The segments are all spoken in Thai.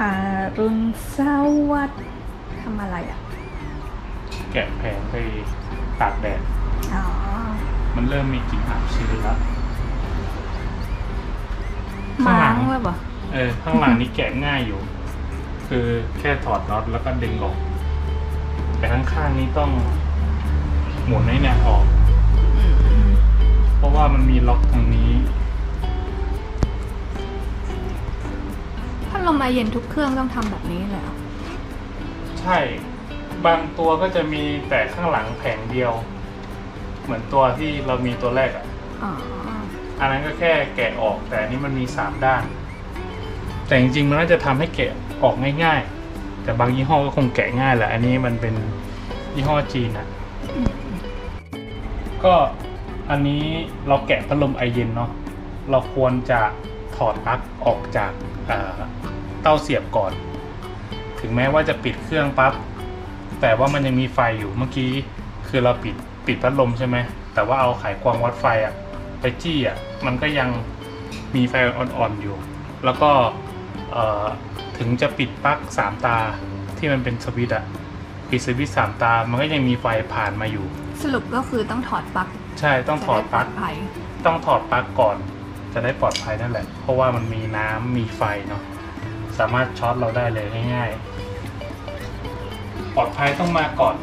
อารุณสวัสดิ์ทำอะไรอะ แกะแผงไปตากแดด อ๋อ มันเริ่มมีกลิ่นอับชื้นแล้ว ข้างหลัม้างง เลยปะเออ ข้างหลังนี้แกะง่ายอยู่ คือแค่ถอดน็อตแล้วก็ดึงออก แต่ข้างๆนี้ต้องหมุนให้เนี่ยออกอืมเพราะว่ามันมีล็อกตรงนี้ พัดลมไอเย็นทุกเครื่องต้องทำแบบนี้เลยเหรอใช่ บางตัวก็จะมีแต่ข้างหลังแผงเดียว เหมือนตัวที่เรามีตัวแรกอะอ๋ออันนั้นก็แค่แกะออกแต่อันนี้มันมีสามด้าน แต่จริงๆมันน่าจะทำให้แกะออกง่ายๆ แต่บางยี่ห้อก็คงแกะง่ายแหละอันนี้มันเป็นยี่ห้อจีนอะก็อันนี้เราแกะพัดลมไอเย็นเนาะเราควรจะถอดปลั๊กออกจากอ่อ เต้าเสียบก่อน ถึงแม้ว่าจะปิดเครื่องปั๊บ แต่ว่ามันยังมีไฟอยู่เมื่อกี้ คือเราปิดปิดพัดลมใช่ไหม แต่ว่าเอาไขควงวัดไฟอะไปจี้อะมันก็ยังมีไฟอ่อนๆอยู่ แล้วก็เอ่อถึงจะปิดปลั๊กสามตาที่มันเป็นสวิตช์อะปิดสวิตช์สามตา มันก็ยังมีไฟผ่านมาอยู่ สรุปก็คือต้องถอดปลั๊ก ใช่ ต้องถอดปลั๊กจะไภัยต้องถอดปลั๊กก่อน จะได้ปลอดภัยนั่นแหละ เพราะว่ามันมีน้ำมีไฟเนาะ สามารถช็อตเราได้เลยง่ายๆ ปลอดภัยต้องมาก่อน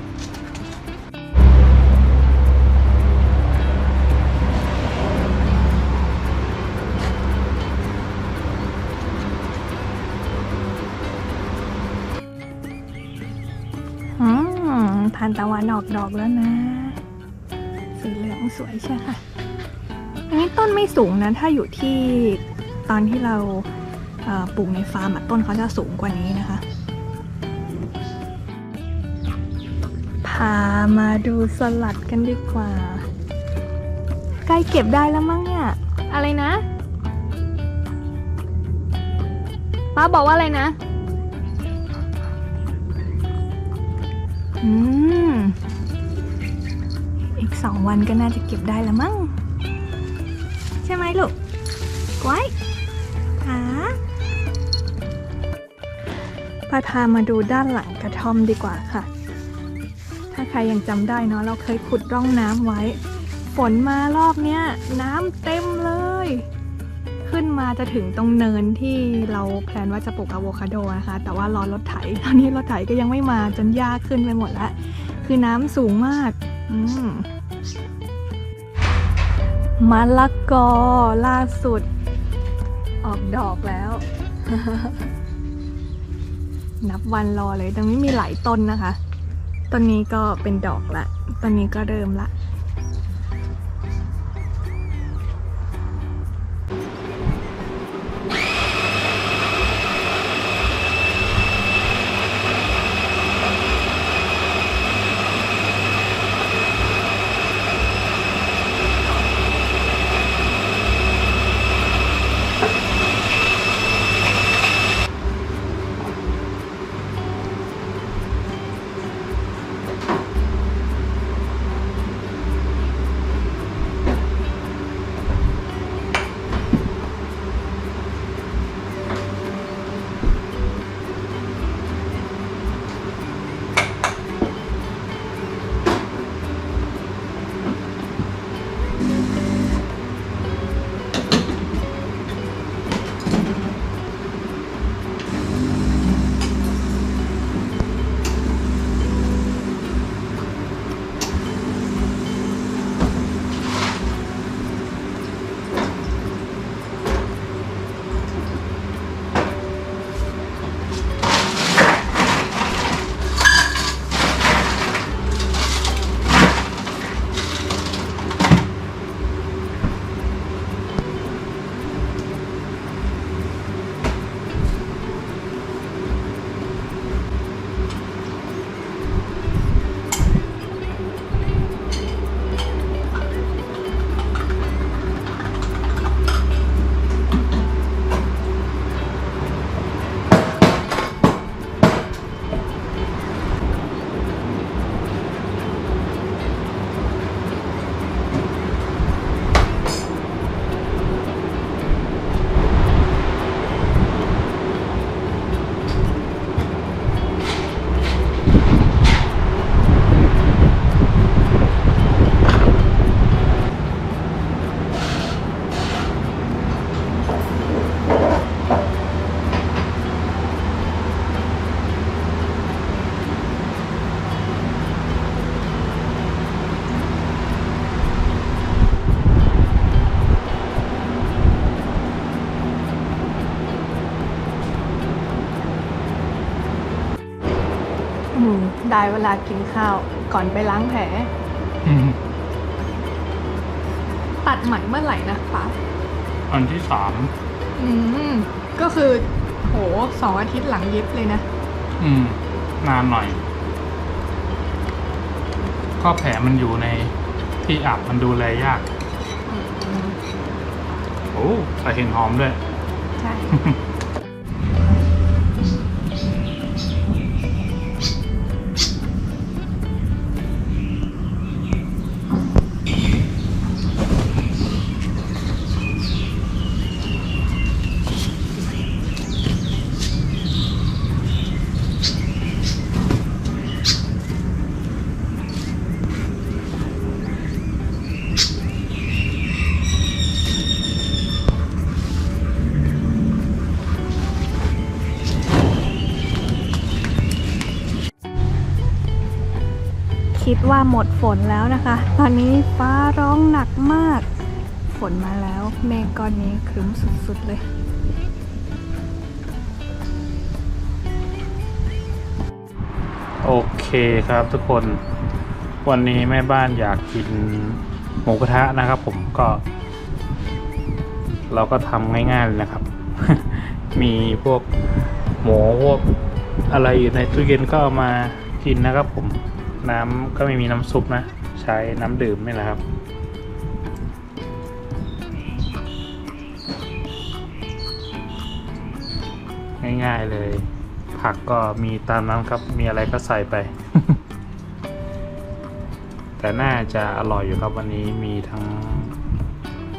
อืมทานตะวันออกดอกแล้วนะ สีเหลืองสวยใช่ค่ะ อันนี้ต้นไม่สูงนะ ถ้าอยู่ที่ตอนที่เรา ปลูกในฟาร์มอะต้นเขาจะสูงกว่านี้นะคะ พามาดูสลัดกันดีกว่า ใกล้เก็บได้แล้วมั้งเนี่ย อะไรนะ ป้าบอกว่าอะไรนะอืม อีกสองวันก็น่าจะเก็บได้แล้วมั้ง ใช่ไหมลูกกว้ายขา พาพามาดูด้านหลังกระท่อมดีกว่าค่ะ ถ้าใครยังจำได้เนาะเราเคยขุดร่องน้ำไว้ ฝนมารอบเนี้ยน้ำเต็มเลย ขึ้นมาจะถึงตรงเนินที่เราแพลนว่าจะปลูกอะโวคาโดนะคะ แต่ว่ารอรถไถ ตอนนี้รถไถก็ยังไม่มาจนหญ้าขึ้นไปหมดแล้วคือน้ำสูงมากอืมมะละกอล่าสุด ออกดอกแล้ว นับวันรอเลยตรงนี้มีหลายต้นนะคะ ต้นนี้ก็เป็นดอกละ ต้นนี้ก็เริ่มละ ได้เวลากินข้าว ก่อนไปล้างแผลตัดไหมเมื่อไหร่นะป๊าอันที่สามอืม ก็คือ โหสองอาทิตย์หลังเย็บเลยนะ อืม นานหน่อย ก็แผลมันอยู่ในที่อับมันดูแลยากโอ้ใส่เห็นหอมด้วย ใช่ คิดว่าหมดฝนแล้วนะคะ ตอนนี้ฟ้าร้องหนักมาก ฝนมาแล้วเมฆก้อนนี้ครึ้มสุดๆเลยโอเคครับทุกคนวันนี้แม่บ้านอยากกินหมูกระทะนะครับ ผมก็ เราก็ทำง่ายๆเลยนะครับ มีพวกหมูพวกอะไรอยู่ในตู้เย็นก็เอามากินนะครับผม น้ำก็ไม่มีน้ำซุปนะ ใช้น้ำดื่มนี่แหละครับ ง่ายๆเลย ผักก็มีตามนั้นครับ มีอะไรก็ใส่ไป แต่น่าจะอร่อยอยู่ครับวันนี้มีทั้ง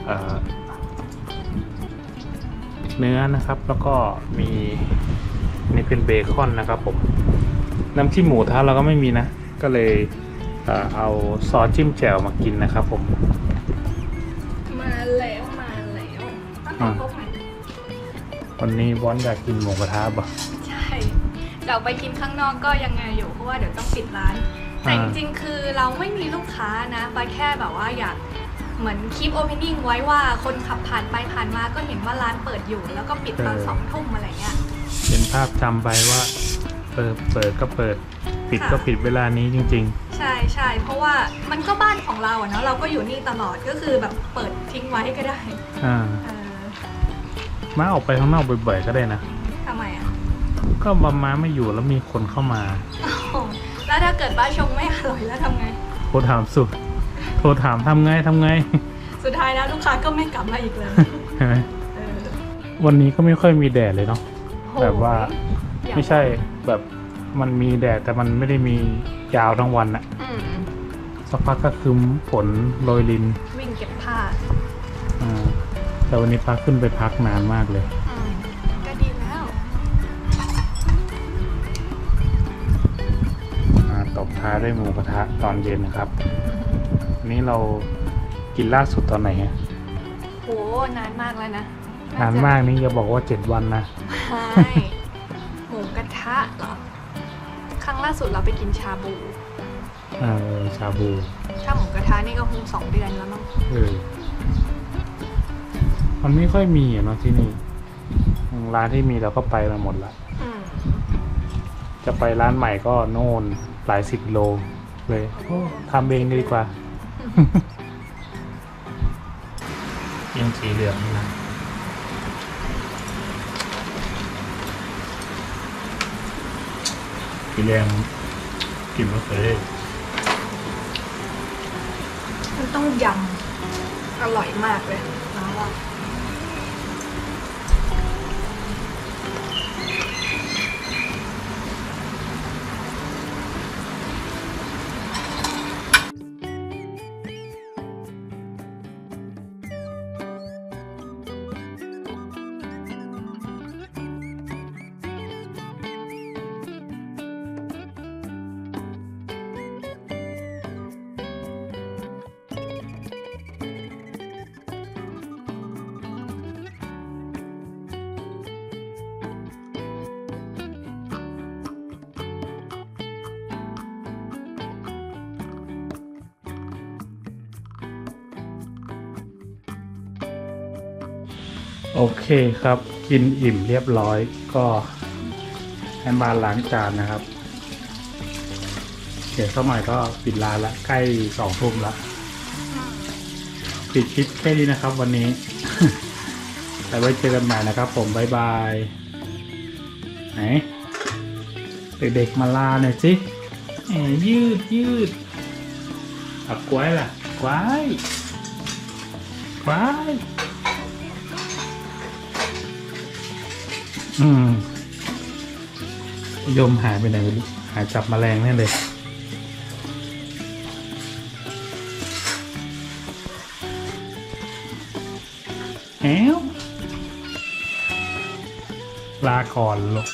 เเนื้อนะครับแล้วก็มีนี่เป็นเบคอนนะครับผมน้ำจิ้มหมูทะเราก็ไม่มีนะ ก็เลยเอ่อเอาซอสจิ้มแจ่วมากินนะครับผม มาแล้วมาแล้วต้องขอพบใหม่วันนี้วอนอยากกินหมูกระทะบ่ะใช่เดี๋ยวไปกินข้างนอกก็ยังไงอยู่เพราะว่าเดี๋ยวต้องปิดร้าน แต่อ่าจริงๆคือเราไม่มีลูกค้านะไปแค่แบบว่าอยากเหมือนคลิปโอเพนนิ่งไว้ว่าคนขับผ่านไปผ่านมาก็เห็นว่าร้านเปิดอยู่ แล้วก็ปิดตอนสองทุ่มอะไรเงี้ยเป็นภาพจำไปว่าเออเปิดก็เปิด ปิดก็ค่ะปิดเวลานี้จริง ใช่ใช่เพราะว่ามันก็บ้านของเราอะเนาะเราก็อยู่นี่ตลอดก็คือแบบเปิดทิ้งไว้ก็ได้ๆ อ่า เออมาออกไปข้างนอกบ่อยๆ ก็ได้นะ ทำไมอะก็บามาไม่อยู่แล้วมีคนเข้ามาอ้าวแล้วถ้าเกิดบ้าชงไม่อร่อยแล้วทำไง โทรถามสุด โทรถามทำไงทำไง สุดท้ายแล้วลูกค้าก็ไม่กลับมาอีกเลยใช่ไหมเออวันนี้ก็ไม่ค่อยมีแดดเลยเนาะโหแบบว่าอยกไม่ใช่แบบ มันมีแดดแต่มันไม่ได้มียาวทั้งวันอะอืมสักพักก็คืมฝนโรยลินวิ่งเก็บผ้าอ่าแต่วันนี้พักขึ้นไปพักนานมากเลย อืมก็ดีแล้วมาตบท้ายด้วยหมูกระทะตอนเย็นนะครับวันนี้เรากินล่าสุดตอนไหนอะโหนานมากแล้วนะนานมากนี่อย่าบอกว่าเจ็ดวันนะ ใช่หมูกระทะเหรอ ครั้งล่าสุดเราไปกินชาบู เออชาบูถ้าหมูกระทะนี่ก็คงสองเดือนแล้วมั้งเออมันไม่ค่อยมีอะเนาะที่นี่ร้านที่มีเราก็ไปมาหมดละอืมจะไปร้านใหม่ก็โน่นหลายสิบโลเลยโอ้ทำเองดีกว่า ยังสีเหลืองนี่นะ สีแดงกลิ่นมะเขือเทศมันต้องยำอร่อยมากเลยน้ำว่า โอเคครับ กินอิ่มเรียบร้อยก็ให้มาล้างจานนะครับ เดี๋ยวสักหน่อยก็ปิดร้านละใกล้สองทุ่มละปิดคลิปแค่นี้นะครับ วันนี้แต่ไว้เจอกันใหม่นะครับ ผมบายบายไหนเด็กๆมาลาหน่อยสิแหมยืดยืดอากล้วยล่ะกล้วยกล้วย อืมยมหายไปไหนไม่รู้หายจับแมลงแน่เลยแอวลาก่อนลูก